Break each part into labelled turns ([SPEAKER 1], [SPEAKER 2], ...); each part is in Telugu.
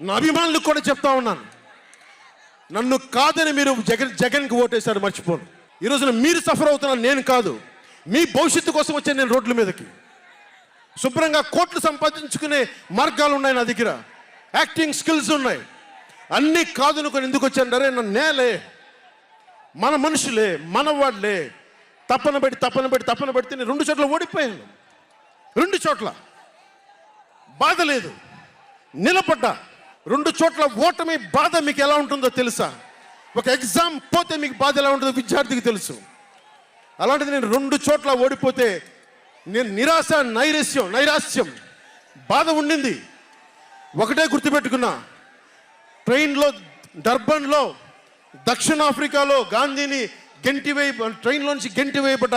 [SPEAKER 1] నా అభిమానులకు కూడా చెప్తా ఉన్నాను. నన్ను కాదని మీరు జగన్ జగన్కి ఓటేశారు మర్చిపోను. ఈ రోజున మీరు సఫర్ అవుతున్నారు నేను కాదు మీ భవిష్యత్తు కోసం వచ్చాను నేను రోడ్ల మీదకి. శుభ్రంగా కోట్లు సంపాదించుకునే మార్గాలు ఉన్నాయి నా దగ్గర. యాక్టింగ్ స్కిల్స్ ఉన్నాయి. అన్నీ కాదనుకొని ఎందుకు వచ్చాను నా నన్ను నేలే. మన మనుషులే మన వాళ్ళే తప్పన పెట్టి తప్పన పెట్టి తప్పన పెడితే నేను రెండు చోట్ల ఓడిపోయాను. రెండు చోట్ల. బాధ లేదు. నిలబడ్డా. రెండు చోట్ల ఓటమి బాధ మీకు ఎలా ఉంటుందో తెలుసా? ఒక ఎగ్జామ్ పోతే మీకు బాధ ఎలా ఉంటుందో విద్యార్థికి తెలుసు. అలాంటిది నేను రెండు చోట్ల ఓడిపోతే నేను నిరాశ నైరస్యం నైరాస్యం బాధ ఉండింది. ఒకటే గుర్తుపెట్టుకున్నా ట్రైన్లో డర్బన్లో దక్షిణాఫ్రికాలో గాంధీని గెంటి గెంటివేయ ట్రైన్లోంచి గెంటివేయబడ్డ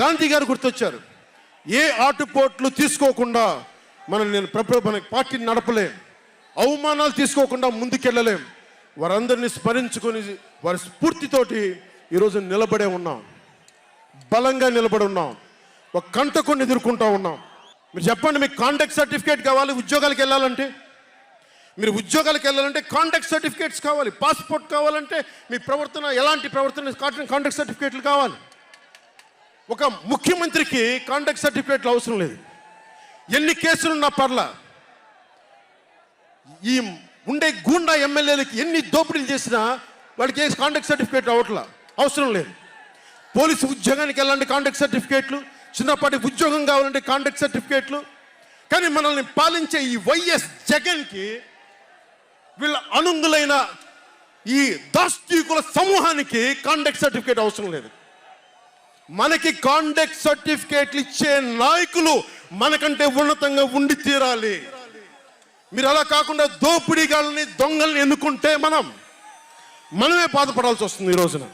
[SPEAKER 1] గాంధీ గారు గుర్తొచ్చారు. ఏ ఆటుపోట్లు తీసుకోకుండా మనం నేను ప్రప మన పార్టీని నడపలేం. అవమానాలు తీసుకోకుండా ముందుకెళ్ళలేం. వారందరినీ స్మరించుకొని వారి స్ఫూర్తితోటి ఈరోజు నిలబడే ఉన్నాం. బలంగా నిలబడి ఉన్నాం. ఒక కంటకుని ఎదుర్కొంటూ ఉన్నాం. మీరు చెప్పండి మీకు కాంటాక్ట్ సర్టిఫికేట్ కావాలి ఉద్యోగాలకు వెళ్ళాలంటే? మీరు ఉద్యోగాలకు వెళ్ళాలంటే కాంటాక్ట్ సర్టిఫికేట్స్ కావాలి పాస్పోర్ట్ కావాలంటే మీ ప్రవర్తన ఎలాంటి ప్రవర్తన కాంటాక్ట్ సర్టిఫికేట్లు కావాలి. ఒక ముఖ్యమంత్రికి కాంటాక్ట్ సర్టిఫికేట్లు అవసరం లేదు. ఎన్ని కేసులున్నా పర్లా. ఈ ఉండే గూండా ఎమ్మెల్యేలకి ఎన్ని దోపిడీలు చేసినా వాడికి ఏ కాంటాక్ట్ సర్టిఫికేట్ అవట్లా అవసరం లేదు. పోలీసు ఉద్యోగానికి వెళ్ళాలంటే కాంటాక్ట్ సర్టిఫికేట్లు చిన్నపాటి ఉద్యోగం కావాలంటే కాంటాక్ట్ సర్టిఫికేట్లు కానీ మనల్ని పాలించే ఈ వైఎస్ జగన్కి వీళ్ళ అనుంగులైన ఈ దాస్తీకుల సమూహానికి కాంటాక్ట్ సర్టిఫికేట్ అవసరం లేదు. మనకి కాంటాక్ట్ సర్టిఫికేట్లు ఇచ్చే నాయకులు మనకంటే ఉన్నతంగా ఉండి తీరాలి. మీరు అలా కాకుండా దోపిడీగాళ్ళని దొంగల్ని ఎన్నుకుంటే మనం మనమే బాధపడాల్సి వస్తుంది ఈ రోజున.